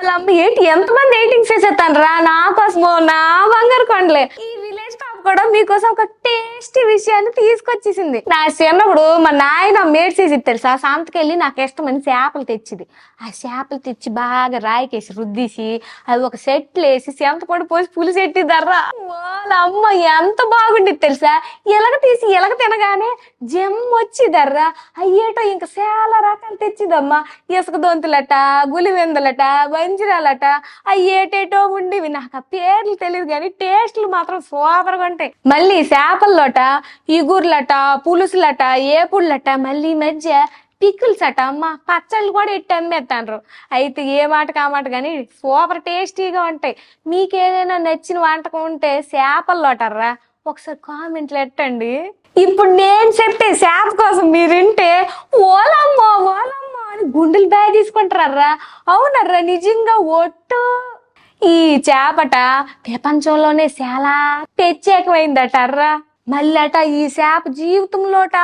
వాళ్ళు అమ్మ ఏంటి ఎంతమంది ఎయిటింగ్ చేసేస్తాను రా నా కోసమో నా బంగారు కొండలే పాప కూడా మీకోసం ఒక టేస్టీ విషయాన్ని తీసుకొచ్చేసింది. నా చిన్నప్పుడు మా నాయన మేడ్చేసి తెలుసా సాంతకి నాకు ఇష్టమని చేపలు తెచ్చింది. ఆ చేపలు తెచ్చి బాగా రాయికేసి రుద్దేసి అది ఒక సెట్లు వేసి సెంతపొడి పోసి పులి సెట్టి దర్రా వాళ్ళ అమ్మ ఎంత బాగుండేది తెలుసా? ఎలగ తీసి ఎలగ తినగానే జమ్ వచ్చి దర్రా అయ్యేటో ఇంకా చాలా రకాలు తెచ్చిదమ్మా. ఇసుక దొంతులట గులివెందులట వంజిరాలట. అయ్యేటేటో ఉండేవి. నాకు ఆ పేర్లు తెలియదు కానీ టేస్ట్లు మాత్రం సూపర్గా ఉంటాయి మళ్ళీ చేపల్లోట ఇగుర్లట పులుసులట ఏపుళ్ళట మళ్ళీ ఈ మధ్య పిక్కుల్స్ అట అమ్మ పచ్చళ్ళు కూడా ఇట్టి అమ్మేస్తాను అయితే ఏ మాట కామాట కానీ సూపర్ టేస్టీగా ఉంటాయి. మీకు ఏదైనా నచ్చిన వంటకం ఉంటే చేపల్లోటర్రా. ఒకసారి కామెంట్లు ఎట్టండి. ఇప్పుడు నేను చెప్పే చేప కోసం మీరు వింటే ఓలమ్మో ఓలమ్మో అని గుండెలు బ్యాగ్ తీసుకుంటారా అవునర్రా నిజంగా ఒట్టు ఈ చేపట ప్రపంచంలోనే చాలా ప్రత్యేకమైందటర్రా మళ్ళట ఈ చేప జీవితంలోట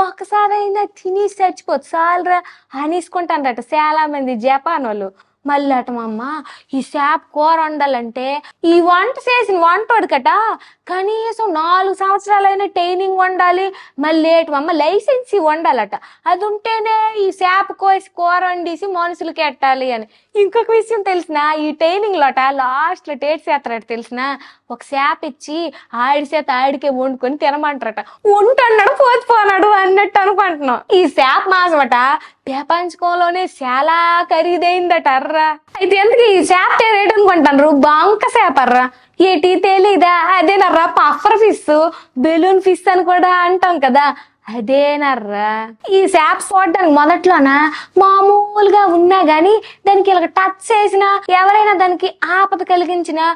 ఒక్కసారైనా తిని చచ్చిపోతు చాలరా అనేసుకుంటారట చాలా మంది జపాన్ వాళ్ళు మళ్ళీ అట మా అమ్మ ఈ చేప కూర వండాలంటే ఈ వంట చేసిన వంటోడు కట కనీసం నాలుగు సంవత్సరాలైన ట్రైనింగ్ వండాలి మళ్ళీ ఏటి మా అమ్మ లైసెన్స్ వండాలట. అది ఉంటేనే ఈ చేప కోసి కూర వండేసి మనుషులకి ఎట్టాలి అని. ఇంకొక విషయం తెలిసిన ఈ ట్రైనింగ్ లోట లాస్ట్లో టేట్ చేస్తారట తెలిసిన ఒక చేప ఇచ్చి ఆడి చేత ఆడికే వండుకొని తినమంటారట. ఉంటున్నాడు పోతున్నాడు అన్నట్టు అనుకుంటున్నాం. ఈ చేప మాసమట ప్రపంచంలోనే చాలా ఖరీదైందటర్రా అయితే ఎందుకు ఈ చేప రేట్ అనుకుంటాను బాంక చేప అర్రా. ఏటి తెలీదా? అదేనర్రా పఫర్ ఫిష్ బెలూన్ ఫిష్ అని కూడా అంటాం కదా. అదేనర్రా. ఈ చేప చూడడానికి మొదట్లోనా మామూలుగా ఉన్నా గాని దానికి ఇలా టచ్ చేసినా ఎవరైనా దానికి ఆపద కలిగించినా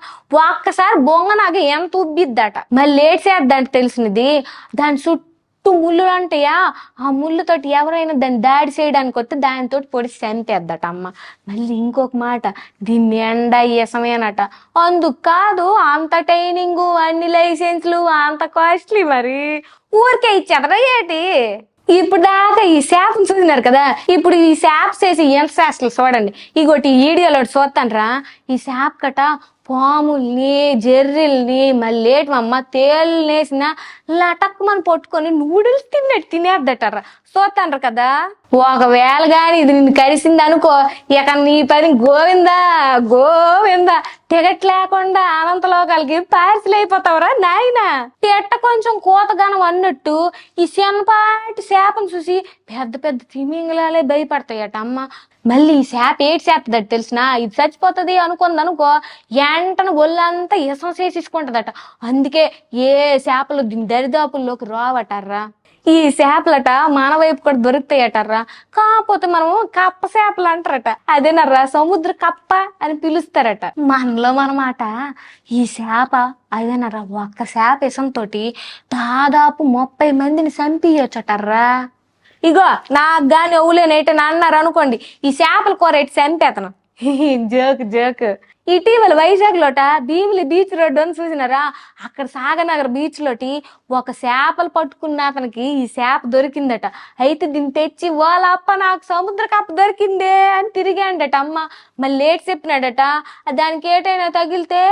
ఒక్కసారి బొంగనాగా ఎంత ఉబ్బిద్దట. మళ్ళీ లేట్ చేద్దంటే తెలిసినది దాని చుట్టూ ముళ్ళు అంటాయా ఆ ముళ్ళుతోటి ఎవరైనా దాన్ని దాడి చేయడానికి వస్తే దానితోటి పొడి చంపేద్దట అమ్మ. మళ్ళీ ఇంకొక మాట దీన్ని ఎండ ఇసమేనట అందుకు కాదు అంత ట్రైనింగ్ అన్ని లైసెన్స్లు అంత కాస్ట్లీ మరి. ఊరికే ఇచ్చేదరా ఏటి? ఇప్పుడు దాకా ఈ శాప్ చూసినారు కదా. ఇప్పుడు ఈ శాప్ చేసి ఎంత శాస్త్రాలు చూడండి. ఇగోటి ఈ వీడియోలో చూస్తానరా. ఈ శాప్ కట పాముల్ని జెర్రిల్ని మళ్ళీ అమ్మ తేలినేసిన లటక్ పట్టుకొని నూడిల్స్ తిన్నట్టు తినేద్దటారా చూస్తాండ్రు కదా? ఒకవేళ గాని ఇది నిన్ను కలిసింది అనుకో ఇక నీ పని గోవిందా? గోవిందా? టికెట్ లేకుండా అనంతలోకాలకి పార్సిల్ అయిపోతావురా నాయన. ఎట్ట కొంచెం కూతగానం అన్నట్టు ఈ శనపాటి శాపను చూసి పెద్ద పెద్ద తిమింగలాలే భయపడతాయట అమ్మ మళ్ళీ ఈ చేప ఏటి చేపదట తెలిసిన? ఇది చచ్చిపోతుంది అనుకుందనుకో అనుకో వెంటనే ఒళ్ళంతా ఇసం చేసేసుకుంటదట అందుకే ఏ చేపలు దరిదాపుల్లోకి రావటారా ఈ చేపలట మన వైపు కూడా దొరుకుతాయటర్రా? కాకపోతే మనం కప్ప చేపలు అంటారట. అదేనర్రా? సముద్ర కప్ప అని పిలుస్తారట. మనలో మనమాట ఈ చేప అదేనర్రా? ఒక్క చేప ఇసంతోటి దాదాపు ముప్పై మందిని చంపియొచ్చటర్రా ఇగో నాకు గాని నా అన్నారు అనుకోండి ఈ చేపల కూర ఎట్టి చంపేతను. Joke joke. ఇటీవల వైజాగ్ లోట భీమిలి బీచ్ రోడ్డు అని చూసినారా? అక్కడ సాగనగర్ బీచ్ లోటి ఒక చేపలు పట్టుకున్న అతనికి ఈ చేప దొరికిందట. అయితే దీన్ని తెచ్చి వాళ్ళప్ప నాకు సముద్ర కప్ప దొరికిందే అని తిరిగాడట అమ్మ. మళ్ళీ లేట్ చెప్పినాడట. దానికి ఏటైనా తగిలితే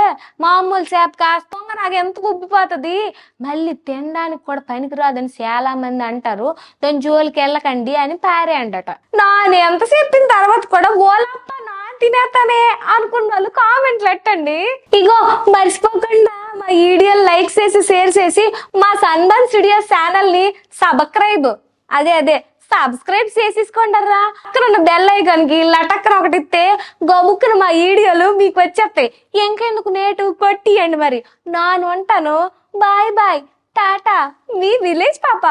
మామూలు చేప కాస్త నాకు ఎంత ఉబ్బిపోతుంది మళ్ళీ తినడానికి కూడా పనికిరాదని చాలా మంది అంటారు. దాని జోలికి వెళ్ళకండి అని పారే అండట నాని ఎంత చెప్పిన తర్వాత కూడా ఓలప్ప నా తినేతనే అనుకున్న వాళ్ళు కామెంట్లు ఎట్టండి ఇగో మర్చిపోకుండా మా వీడియో లైక్ చేసి షేర్ చేసి మా సన్బన్ స్టూడియోస్ ఛానల్ని సబ్స్క్రైబ్. అదే అదే సబ్స్క్రైబ్ చేసేసుకోండర్రా. అక్కడ ఉన్న బెల్ ఐకాన్కి లటక్కన ఒకటి ఇస్తే గబుక్కున మా వీడియోలు మీకు వచ్చేస్తాయి. ఇంకెందుకు నేటు కొట్టియండి మరి. నాను అంటాను బాయ్ బాయ్. టాటా. మీ విలేజ్ పాప.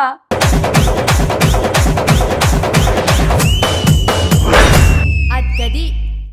అద్గది